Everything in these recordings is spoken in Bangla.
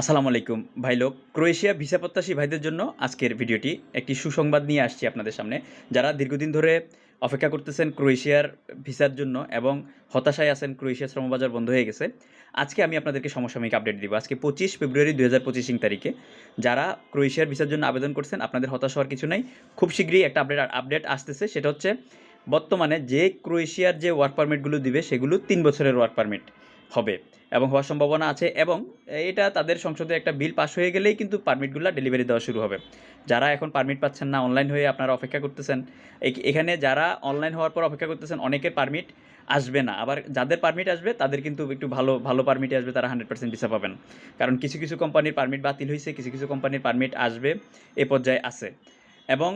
আসসালামু আলাইকুম। ভাই লোক, ক্রোয়েশিয়া ভিসা প্রত্যাশী ভাইদের জন্য আজকের ভিডিওটি একটি সুসংবাদ নিয়ে আসছি আপনাদের সামনে। যারা দীর্ঘদিন ধরে অপেক্ষা করতেছেন ক্রোয়েশিয়ার ভিসার জন্য এবং হতাশায় আছেন ক্রোয়েশিয়া শ্রমবাজার বন্ধ হয়ে গেছে, আজকে আমি আপনাদেরকে সমসাময়িক আপডেট দিব। আজকে পঁচিশ ফেব্রুয়ারি দু হাজার পঁচিশ তারিখে যারা ক্রোয়েশিয়ার ভিসার জন্য আবেদন করছেন, আপনাদের হতাশ হওয়ার কিছু নাই। খুব শীঘ্রই একটা আপডেট আপডেট আসতেছে, সেটা হচ্ছে বর্তমানে যে ক্রোয়েশিয়ার যে ওয়ার্ক পারমিটগুলো দিবে, সেগুলো তিন বছরের ওয়ার্ক পারমিট হবে এবং হওয়ার সম্ভাবনা আছে এবং এটা তাদের সংসদে একটা বিল পাস হয়ে গেলেই কিন্তু পারমিটগুলো ডেলিভারি দেওয়া শুরু হবে। যারা এখন পারমিট পাচ্ছেন না অনলাইন হয়ে আপনারা অপেক্ষা করতেছেন এখানে যারা অনলাইন হওয়ার পর অপেক্ষা করতেছেন, অনেকের পারমিট আসবে না। আবার যাদের পারমিট আসবে, তাদের কিন্তু একটু ভালো ভালো পারমিট আসবে, তারা হান্ড্রেড পার্সেন্ট ভিসা পাবেন। কারণ কিছু কিছু কোম্পানির পারমিট বাতিল হয়েছে কিছু কিছু কোম্পানির পারমিট আসবে, এ পর্যায়ে আছে। এবং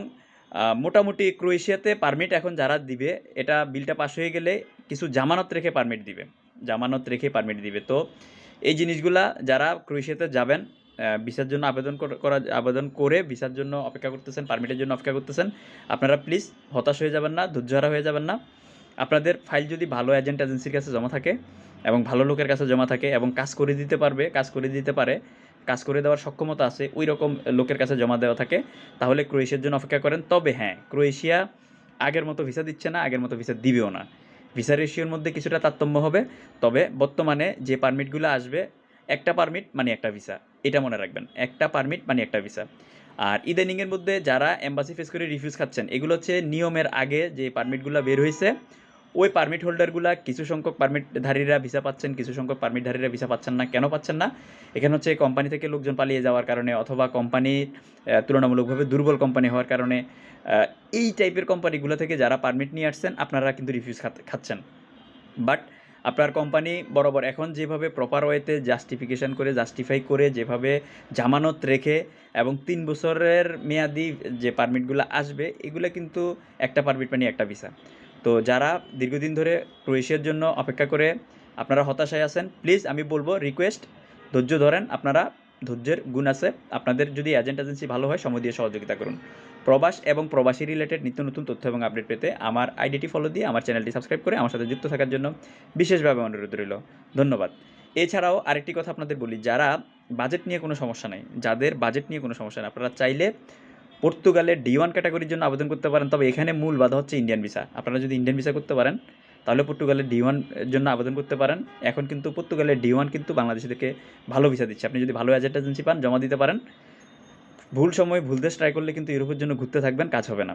মোটামুটি ক্রোয়েশিয়াতে পারমিট এখন যারা দিবে, এটা বিলটা পাস হয়ে গেলে কিছু জামানত রেখে পারমিট দিবে। জামানত রেখে পারমিট দিবে। তো এই জিনিসগুলা যারা ক্রোয়েশিয়াতে যাবেন ভিসার জন্য আবেদন করা আবেদন করে ভিসার জন্য অপেক্ষা করতেছেন পারমিটের জন্য অপেক্ষা করতেছেন, আপনারা প্লিজ হতাশ হয়ে যাবেন না, ধৈর্যহারা হয়ে যাবেন না। আপনাদের ফাইল যদি ভালো এজেন্ট এজেন্সির কাছে জমা থাকে এবং ভালো লোকের কাছে জমা থাকে এবং কাজ করে দিতে পারবে, কাজ করে দিতে পারে, কাজ করে দেওয়ার সক্ষমতা আছে, ওই রকম লোকের কাছে জমা দেওয়া থাকে, তাহলে ক্রোয়েশিয়ার জন্য অপেক্ষা করেন। তবে হ্যাঁ ক্রোয়েশিয়া আগের মতো ভিসা দিচ্ছে না, আগের মতো ভিসা দিবেও না। ভিসা রেশিওর মধ্যে কিছুটা তারতম্য হবে, তবে বর্তমানে যে পারমিটগুলো আসবে, একটা পারমিট মানে একটা ভিসা। এটা মনে রাখবেন, একটা পারমিট মানে একটা ভিসা। আর ইদানিংয়ের মধ্যে যারা এম্বাসি ফেস করে রিফিউজ খাচ্ছেন, এগুলো হচ্ছে নিয়মের আগে যে পারমিটগুলো বের হয়েছে ওই পারমিট হোল্ডারগুলা কিছু সংখ্যক পারমিটধারীরা ভিসা পাচ্ছেন, কিছু সংখ্যক পারমিটধারীরা ভিসা পাচ্ছেন না, কেন পাচ্ছেন না? এখানে হচ্ছে কোম্পানি থেকে লোকজন পালিয়ে যাওয়ার কারণে অথবা কোম্পানি তুলনামূলকভাবে দুর্বল কোম্পানি হওয়ার কারণে এই টাইপের কোম্পানিগুলো থেকে যারা পারমিট নিয়ে আসছেন, আপনারা কিন্তু রিফিউজ খাচ্ছেন। বাট আপনার কোম্পানি বরাবর এখন যেভাবে প্রপার ওয়েতে জাস্টিফিকেশন করে জাস্টিফাই করে, যেভাবে জামানত রেখে এবং তিন বছরের মেয়াদি যে পারমিটগুলো আসবে, এগুলো কিন্তু একটা পারমিট মানে একটা ভিসা তো যারা দীর্ঘদিন ধরে ক্রোয়েশিয়ার জন্য অপেক্ষা করে আপনারা হতাশায় আছেন প্লিজ আমি বলব রিকোয়েস্ট ধৈর্য ধরেন, আপনারা ধৈর্যের গুণ আছে। আপনাদের যদি এজেন্ট এজেন্সি ভালো হয়, সময় দিয়ে সহযোগিতা করুন। প্রবাস এবং প্রবাসী রিলেটেড নিত্য নতুন তথ্য এবং আপডেট পেতে আমার আইডিটি ফলো দিয়ে আমার চ্যানেলটি সাবস্ক্রাইব করে আমার সাথে যুক্ত থাকার জন্য বিশেষভাবে অনুরোধ রইল। ধন্যবাদ। এছাড়াও আরেকটি কথা আপনাদের বলি, যারা বাজেট নিয়ে কোনো সমস্যা নেই, যাদের বাজেট নিয়ে কোনো সমস্যা নেই, আপনারা চাইলে পর্তুগালের ডি ওয়ান ক্যাটাগরির জন্য আবেদন করতে পারেন, তবে এখানে মূল বাধা হচ্ছে ইন্ডিয়ান ভিসা। আপনারা যদি ইন্ডিয়ান ভিসা করতে পারেন, তাহলে পর্তুগালের ডি ওয়ান জন্য আবেদন করতে পারেন। এখন কিন্তু পর্তুগালের ডি ওয়ান কিন্তু বাংলাদেশ থেকে ভালো ভিসা দিচ্ছে। আপনি যদি ভালো এজেন্ট এজেন্সি পান, জমা দিতে পারেন। ভুল সময় ভুল দেশ ট্রাই করলে কিন্তু ইউরোপের জন্য ঘুরতে থাকবেন, কাজ হবে না।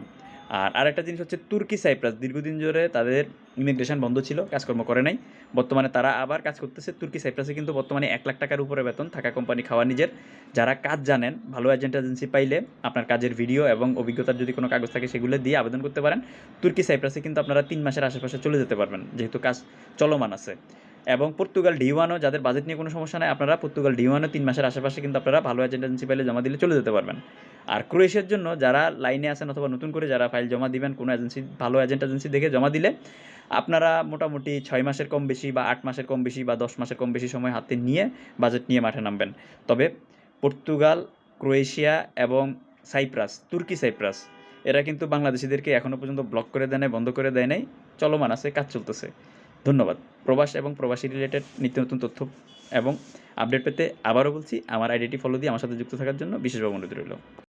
আর আরেকটা জিনিস হচ্ছে তুর্কি সাইপ্রাস। দীর্ঘদিন ধরে তাদের ইমিগ্রেশন বন্ধ ছিল, কাজকর্ম করে নাই। বর্তমানে তারা আবার কাজ করতেছে। তুর্কি সাইপ্রাসে কিন্তু বর্তমানে এক লাখ টাকার উপরে বেতন, থাকা কোম্পানি খাওয়া নিজের। যারা কাজ জানেন, ভালো এজেন্ট এজেন্সি পাইলে আপনার কাজের ভিডিও এবং অভিজ্ঞতার যদি কোনো কাগজ থাকে সেগুলো দিয়ে আবেদন করতে পারেন। তুর্কি সাইপ্রাসে কিন্তু আপনারা তিন মাসের আশেপাশে চলে যেতে পারবেন, যেহেতু কাজ চলমান আছে। এবং পর্তুগাল ডি ওয়ানও যাদের বাজেট নিয়ে কোনো সমস্যা নাই, আপনারা পর্তুগাল ডি ওয়ানও তিন মাসের আশেপাশে কিন্তু আপনারা ভালো এজেন্সি পাইলে জমা দিলে চলে যেতে পারবেন। আর ক্রোয়েশিয়ার জন্য যারা লাইনে আছেন অথবা নতুন করে যারা ফাইল জমা দিবেন, কোনো এজেন্সি ভালো এজেন্ট এজেন্সি দেখে জমা দিলে, আপনারা মোটামুটি ছয় মাসের কম বেশি বা আট মাসের কম বেশি বা দশ মাসের কম বেশি সময় হাতে নিয়ে বাজেট নিয়ে মাঠে নামবেন। তবে পর্তুগাল, ক্রোয়েশিয়া এবং সাইপ্রাস, তুর্কি সাইপ্রাস, এরা কিন্তু বাংলাদেশিদেরকে এখনও পর্যন্ত ব্লক করে দেয় নাই, বন্ধ করে দেয় নাই, চলমান আছে, কাজ চলতেছে। ধন্যবাদ। প্রবাস এবং প্রবাসী রিলেটেড নিত্য নতুন তথ্য এবং আপডেট পেতে আবারও বলছি, আমার আইডিটি ফলো দিয়ে আমার সাথে যুক্ত থাকার জন্য বিশেষভাবে অনুরোধ রইল।